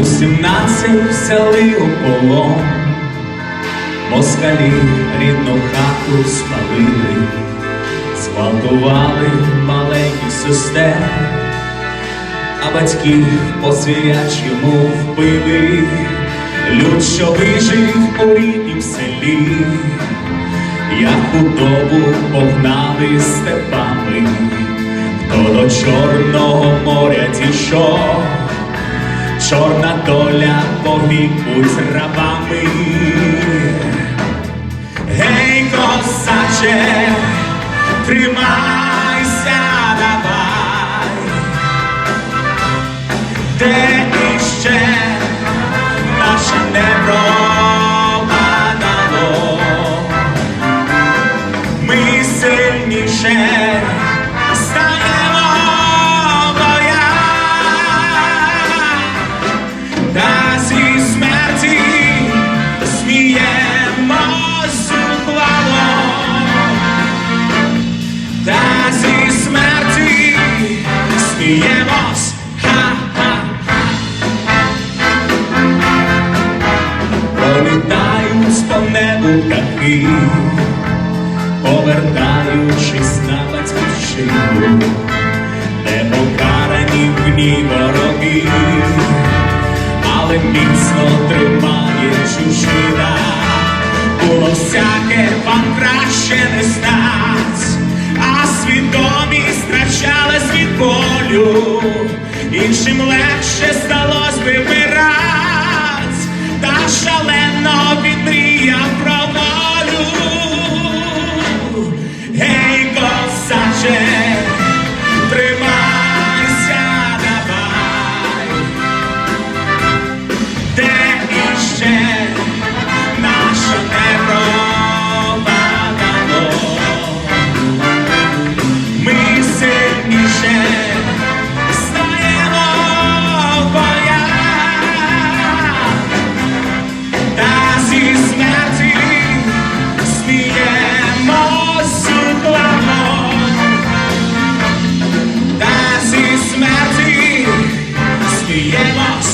У сімнадцять взяли у полон, москалі рідну хату спалили, зґвалтували маленьких сестер, а батьків по звірячому вбили, люд, що вижив у ріднім селі, як худобу погнали степами, хто до Чорного моря дійшов чорна доля повіку з рабами. Гей, косаче, тримайся, давай, де іще наше не пропадало. Ми сильніше сміємось, ха-ха. Пролітають по небу птахи, повертаючись на батьківщину, не покарані в ній вороги але міцно тримає чужина. Було всяке вам краще не болю, іншим легше сталось би Cielo